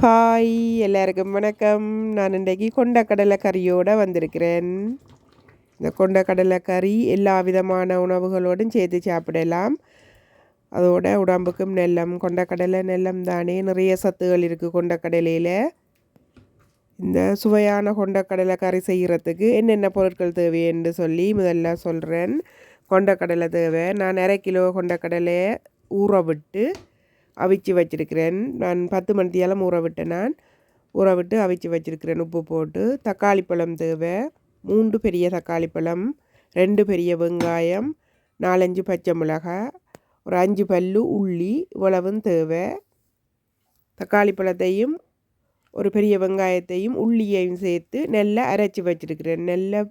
Hi எல்லாருக்கும் வணக்கம். நான் இன்றைக்கு கொண்டக்கடலை கறியோடு வந்திருக்கிறேன். இந்த கொண்டக்கடலை கறி எல்லா விதமான உணவுகளோடும் சேர்த்து சாப்பிடலாம். அதோட உடம்புக்கும் நெல்லம் கொண்டக்கடலை நெல்லம் தானே நிறைய சத்துகள் இருக்குது கொண்டக்கடலையில். இந்த சுவையான கொண்டக்கடலை கறி செய்கிறதுக்கு என்னென்ன பொருட்கள் தேவை என்று சொல்லி முதல்ல சொல்கிறேன் கொண்டக்கடலை தேவை. நான் அரை கிலோ கொண்டக்கடலையை ஊற விட்டு அவிச்சு வச்சுருக்கிறேன். நான் பத்து மணித்தியாலம் ஊற விட்டேன் நான். ஊற விட்டு அவிச்சு வச்சுருக்கிறேன் உப்பு போட்டு. தக்காளி பழம் தேவை. மூன்று பெரிய தக்காளி பழம் ரெண்டு பெரிய வெங்காயம் நாலஞ்சு பச்சை மிளகாய் ஒரு அஞ்சு பல்லு உள்ளி இவ்வளவும் தேவை. தக்காளி பழத்தையும் ஒரு பெரிய வெங்காயத்தையும் உள்ளியையும் சேர்த்து நல்லா அரைச்சி வச்சுருக்கிறேன். நல்ல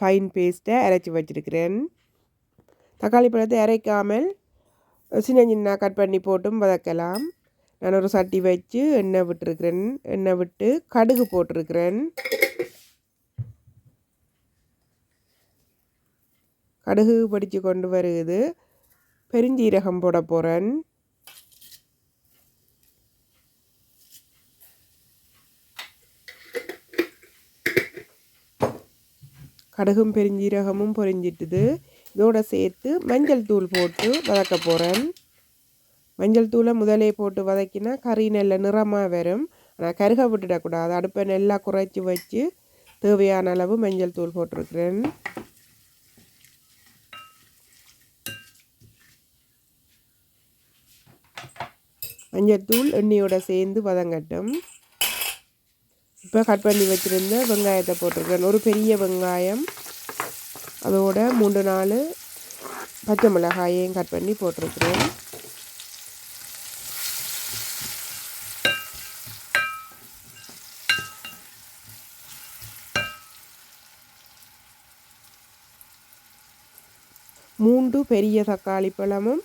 ஃபைன் பேஸ்ட்டை அரைச்சி வச்சுருக்கிறேன். தக்காளி பழத்தை அரைக்காமல் சின்ன சின்ன கட் பண்ணி போட்டும் வதக்கலாம். நான் ஒரு சட்டி வச்சு எண்ணெய் விட்டுருக்கிறேன். எண்ணெய் விட்டு கடுகு போட்டிருக்கிறேன். கடுகு படித்து கொண்டு வருது பெருஞ்சீரகம் போட போகிறேன் கடுகும் பெருஞ்சீரகமும் பொரிஞ்சிட்டுது. இதோடு சேர்த்து மஞ்சள் தூள் போட்டு வதக்க போகிறேன் மஞ்சள் தூளை முதலே போட்டு வதக்கினா கறி நல்ல நிறமாக வரும். ஆனால் கருக விட்டுடக்கூடாது அடுப்பை நல்லா குறைச்சி வச்சு தேவையான அளவு மஞ்சள் தூள் போட்டிருக்கிறேன். மஞ்சள் தூள் எண்ணெயோட சேர்ந்து வதங்கட்டும். இப்போ கட் பண்ணி வச்சுருந்த வெங்காயத்தை போட்டிருக்கேன் ஒரு பெரிய வெங்காயம் அதோட மூன்று நாலு பச்சை மிளகாயையும் கட் பண்ணி போட்டிருக்கிறோம் மூன்று பெரிய தக்காளி பழமும்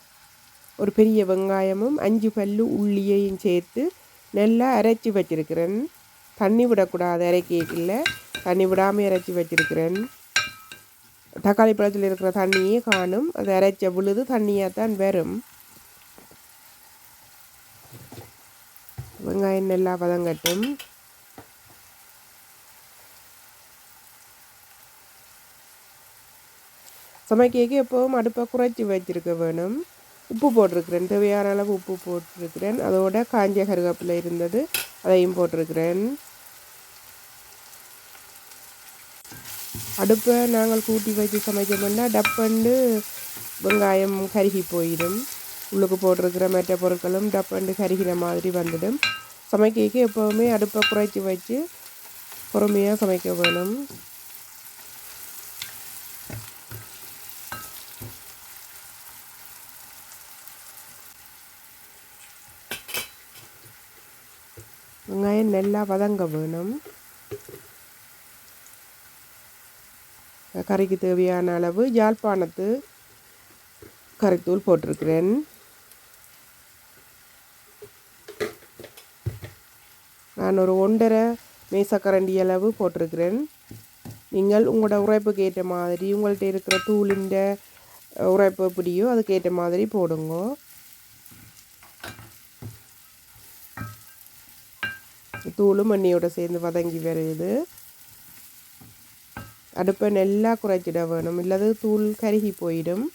ஒரு பெரிய வெங்காயமும் அஞ்சு பல்லு உள்ளியையும் சேர்த்து நல்லா அரைச்சி வச்சிருக்கிறேன். தண்ணி விடக்கூடாது அரைக்கேக்கில் தண்ணி விடாமல் இறைச்சி வச்சிருக்கிறேன். தக்காளி பழத்தில் இருக்கிற தண்ணியே காணும். அது அரைச்ச விழுது தண்ணியாக தான் வரும். வெங்காயம் நல்லா வதங்கட்டும். சமைக்க எப்போவும் அடுப்பை குறைச்சி வச்சிருக்க வேணும். உப்பு போட்டிருக்கிறேன். தேவையான அளவு உப்பு போட்டிருக்கிறேன். அதோட காஞ்ச கருவேப்பிலை இருந்தது அதையும் போட்டிருக்கிறேன். அடுப்பை நாங்கள் கூட்டி வச்சு சமைச்சோம்னா டப்பண்டு வெங்காயம் கருகி போயிடும். உள்ளுக்கு போட்டிருக்கிற மற்ற பொருட்களும் டப்பண்டு கருகிற மாதிரி வந்துடும். சமைக்க எப்போவுமே அடுப்பை குறைச்சி வச்சு பொறுமையாக சமைக்க வேணும். வெங்காயம் நல்லா வதங்க வேணும். கறிக்கு தேவையான அளவு யாழ்ப்பாணத்து கறித்தூள் போட்டிருக்கிறேன். நான் ஒரு ஒன்றரை மேசக்கரண்டி அளவு போட்டிருக்கிறேன். நீங்கள் உங்களோட உரைப்புக்கு ஏற்ற மாதிரி உங்கள்கிட்ட இருக்கிற தூளின்ற உரைப்பு எப்படியோ அதுக்கேற்ற மாதிரி போடுங்க. தூளும் மண்ணியோட சேர்ந்து வதங்கி வருது. அடுப்பை நல்லா குறைச்சிட வேணும் இல்லது தூள் கருகி போயிடும்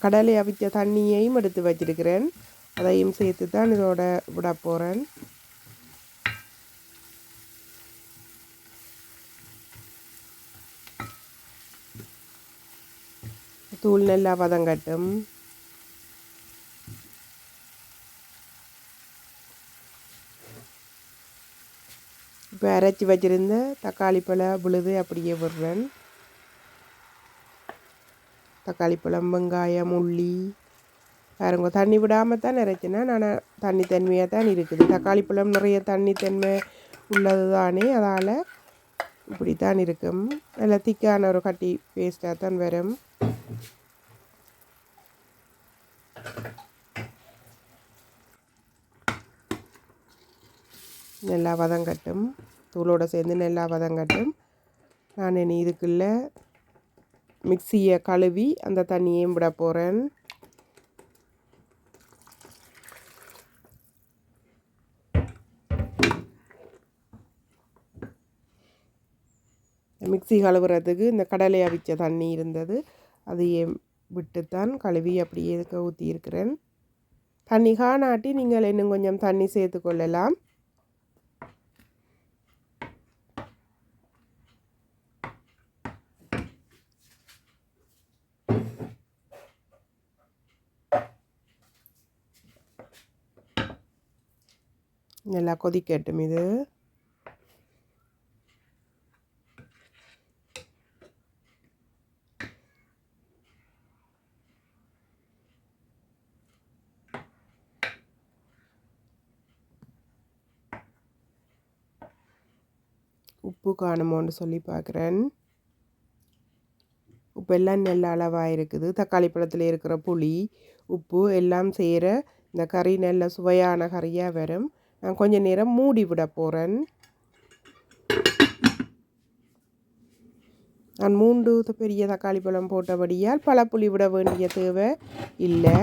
கடலை அவிச்ச தண்ணியையும் எடுத்து வச்சிருக்கிறேன் அதையும் சேர்த்து தான் இதோட விட போகிறேன் தூள் நல்லா வதங்கட்டும் அரைச்சி வச்சுருந்த தக்காளி பழம் விழுது அப்படியே விடுறேன். தக்காளி பழம் வெங்காயம் உள்ளி. பாருங்க தண்ணி விடாமல் தான் இறைச்சினா நான் தண்ணி தன்மையாக தான் இருக்குது. தக்காளி பழம் நிறைய தண்ணி தன்மை உள்ளது தானே அதால் இப்படி தான் இருக்கும். நல்லா திக்கான ஒரு கட்டி பேஸ்ட்டாக தான் வரும். நல்லா வதங்கட்டும். தூளோடு சேர்ந்து நல்லா வதங்கட்டும். நான் இனி இதுக்குள்ளே மிக்சியை கழுவி அந்த தண்ணியையும் விட போகிறேன் மிக்சி கழுவுறதுக்கு இந்த கடலை அவிச்ச தண்ணி இருந்தது. அதையே விட்டுத்தான் கழுவி அப்படியே ஊற்றி இருக்கிறேன் தண்ணி காணாட்டி நீங்கள் இன்னும் கொஞ்சம் தண்ணி சேர்த்து கொள்ளலாம். நல்லா கொதிக்கட்டும் இது. உப்பு காணுமோன்னு சொல்லி பார்க்குறேன். உப்பு எல்லாம் நல்ல அளவாக இருக்குது தக்காளி பழத்தில் இருக்கிற புளி உப்பு எல்லாம் செய்கிற இந்த கறி நல்ல சுவையான கறியாக வரும். நான் கொஞ்சம் நேரம் மூடி விட போகிறேன் நான் மூன்று பெரிய தக்காளி பழம் போட்டபடியால் பழப்புளி விட வேண்டிய தேவை இல்லை.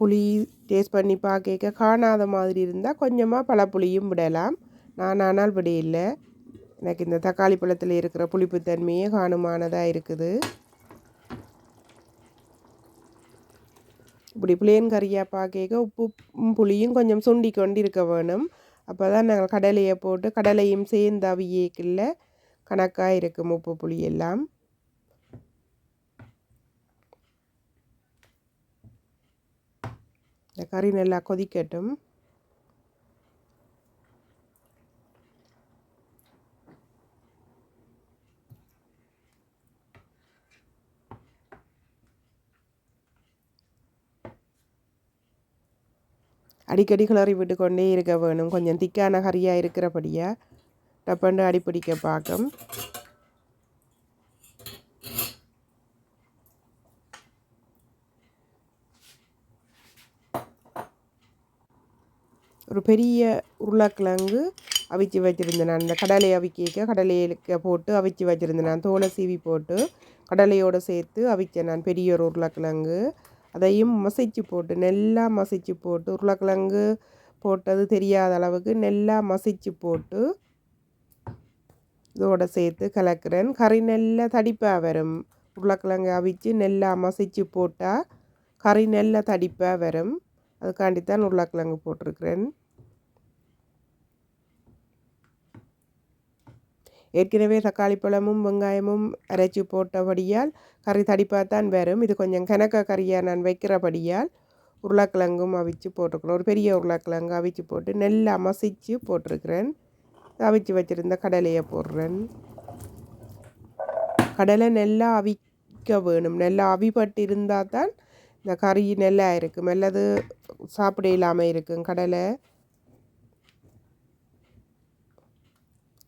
புளி டேஸ்ட் பண்ணி பார்க்க காணாத மாதிரி இருந்தால் கொஞ்சமாக பழப்புளியும் விடலாம். நான் ஆனால் விடையில்லை எனக்கு இந்த தக்காளி பழத்தில் இருக்கிற புளிப்புத்தன்மையே காணுமானதாக இருக்குது. இப்படி பிளேன் கறியாக பார்க்க உப்பு புளியும் கொஞ்சம் சுண்டி கொண்டு இருக்க வேணும். அப்போ தான் நாங்கள் கடலையை போட்டு கடலையும் சேர்ந்து அவியக்கில் கணக்காக இருக்கும் உப்பு புளி எல்லாம். இந்த கறி நல்லா கொதிக்கட்டும். அடிக்கடி கிளறி விட்டு கொண்டே இருக்க வேணும். கொஞ்சம் திக்கான கறியாக இருக்கிறபடியாக டப்பண்டு அடிப்பிடிக்க பார்க்கும். ஒரு பெரிய உருளைக்கிழங்கு அவிச்சு வச்சுருந்தேன் நான். அந்த கடலை அவிக்க கடலையில போட்டு அவிச்சு வச்சுருந்தேன். நான் தோலை சீவி போட்டு கடலையோடு சேர்த்து அவிச்சேன் நான். பெரிய ஒரு உருளைக்கிழங்கு. அதையும் மசிச்சு போட்டு நெல்லாக மசிச்சு போட்டு உருளைக்கிழங்கு போட்டது தெரியாத அளவுக்கு நெல்லாக மசிச்சு போட்டு இதோட சேர்த்து கலக்கிறேன். கறி நெல்லை தடிப்பாக வரும். உருளைக்கிழங்கு அவிச்சு நெல்லாக மசிச்சு போட்டால் கறி நெல்லை தடிப்பாக வரும். அதுக்காண்டித்தான் உருளைக்கிழங்கு போட்டிருக்கிறேன். ஏற்கனவே தக்காளி பழமும் வெங்காயமும் அரைச்சி போட்டபடியால் கறி தடிப்பாகத்தான் வரும். இது கொஞ்சம் கணக்க கறியாக நான் வைக்கிறபடியால் உருளைக்கிழங்கும் அவிச்சு போட்டுக்கணும் ஒரு பெரிய உருளைக்கிழங்கு அவிச்சு போட்டு நெல் அமசிச்சு போட்டிருக்கிறேன். அவிச்சு வச்சுருந்த கடலையை போடுறேன். கடலை நல்லா அவிக்க வேணும். நல்லா அவிப்பட்டு இருந்தால் தான் இந்த கறி நெல்லாக இருக்கும். நல்லது சாப்பிட இல்லாமல் இருக்கும் கடலை.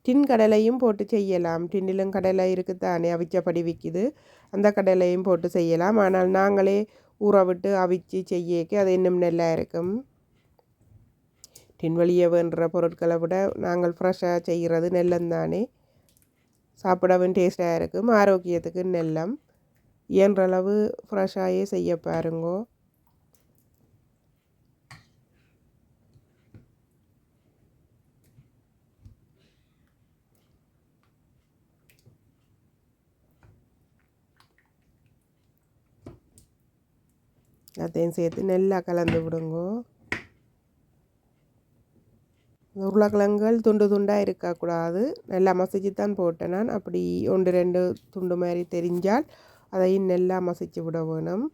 டின் கடலையும் போட்டு செய்யலாம். டின்னிலும் கடலை இருக்குதானே அவிச்சபடி விற்கிது. அந்த கடலையும் போட்டு செய்யலாம். ஆனால் நாங்களே ஊற விட்டு அவிச்சு செய்யக்கு அது இன்னும் நல்லா இருக்கும். டின் வழியே வேண்டுற பொருட்களை விட நாங்கள் ஃப்ரெஷ்ஷாக செய்கிறது நெல்லந்தானே சாப்பிடவும் டேஸ்ட்டாக இருக்கும். ஆரோக்கியத்துக்கு நெல்லம். இயன்றளவு ஃப்ரெஷ்ஷாகவே செய்ய பாருங்கோ. அதையும் சேர்த்து நல்லா கலந்து விடுங்கோ. உருளைக்கிழங்குகள் துண்டு துண்டாக இருக்கக்கூடாது. நல்லா மசிச்சு தான் போட்டேன் நான். அப்படி ஒன்று ரெண்டு துண்டு மாதிரி தெரிஞ்சால் அதையும் நல்லா மசிச்சு விட வேணும்.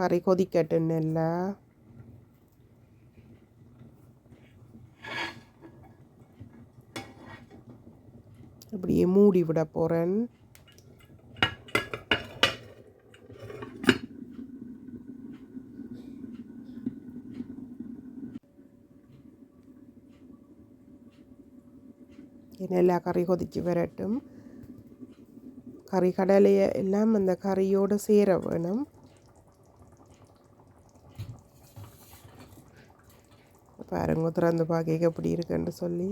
கறி கொதிக்கட்டும் நல்லா. அப்படியே மூடி விட போகிறேன் நல்லா கறி கொதிச்சு வரட்டும். கறி கடலையை எல்லாம் அந்த கறியோடு சேர வேணும். பாருங்க திறந்து பார்க்க எப்படி இருக்குன்னு சொல்லி.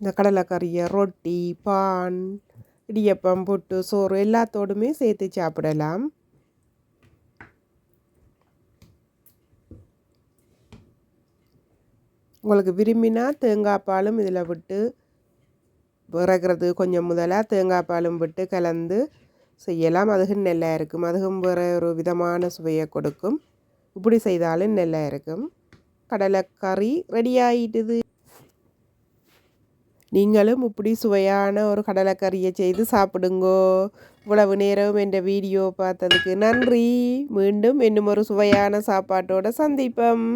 இந்த கடலைக்கறியை ரொட்டி பான் இடியப்பம் புட்டு சோறு எல்லாத்தோடுமே சேர்த்து சாப்பிடலாம். உங்களுக்கு விரும்பினா தேங்காய் பாலும் இதில் விட்டு விறகுறது கொஞ்சம் முதலாக தேங்காய் பாலும் விட்டு கலந்து செய்யலாம். அதுகும் நல்லா இருக்கும் அதுகும் வேறு ஒரு விதமான சுவையை கொடுக்கும். இப்படி செய்தாலும் நல்லா இருக்கும் கடலைக்கறி ரெடி ஆகிட்டுது நீங்களும் இப்படி சுவையான ஒரு கடலைக்கறியை செய்து சாப்பிடுங்கோ. இவ்வளவு நேரம் என்ற வீடியோ பார்த்ததுக்கு நன்றி. மீண்டும் இன்னும் ஒரு சுவையான சாப்பாட்டோட சந்திப்போம்.